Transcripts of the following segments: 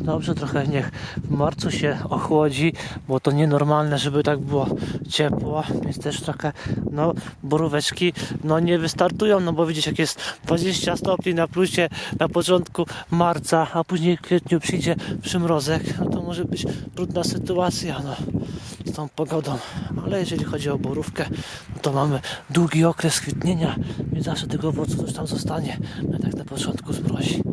dobrze trochę niech w marcu się ochłodzi, bo to nienormalne, żeby tak było ciepło, więc też trochę no boróweczki no nie wystartują, no bo widzisz jak jest 20 stopni na plusie na początku marca, a później w kwietniu przyjdzie przymrozek, no to może być trudna sytuacja no, z tą pogodą, ale jeżeli chodzi o borówkę, no to mamy długi okres kwitnienia, więc zawsze tego owocu coś tam zostanie, no tak na początku zmrozi.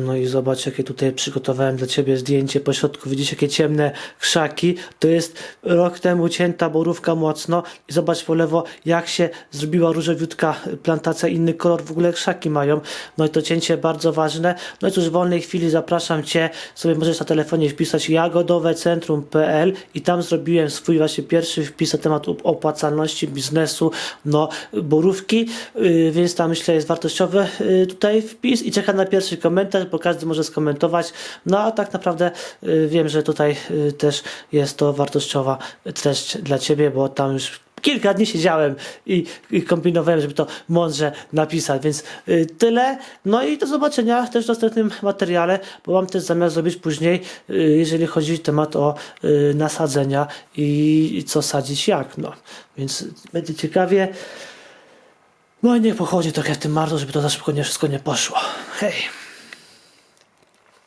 No i zobacz, jakie tutaj przygotowałem dla Ciebie zdjęcie. Po środku widzisz, jakie ciemne krzaki. To jest rok temu cięta borówka mocno. I zobacz po lewo, jak się zrobiła różowiutka plantacja, inny kolor w ogóle krzaki mają. No i to cięcie bardzo ważne. No i cóż, w wolnej chwili zapraszam Cię, sobie możesz na telefonie wpisać jagodowecentrum.pl i tam zrobiłem swój właśnie pierwszy wpis na temat op- opłacalności biznesu, no borówki, yy, więc tam myślę jest wartościowy yy, tutaj wpis i czekam na pierwszy komentarz, bo każdy może skomentować. No a tak naprawdę yy, wiem, że tutaj yy, też jest to wartościowa treść dla Ciebie, bo tam już kilka dni siedziałem i, i kombinowałem, żeby to mądrze napisać, więc y, tyle. No i do zobaczenia też w następnym materiale, bo mam też zamiar zrobić później, y, jeżeli chodzi o temat o y, nasadzenia i, co sadzić jak, no. Więc będzie ciekawie. No i niech pochodzi trochę w tym marcu, żeby to za szybko nie wszystko nie poszło. Hej.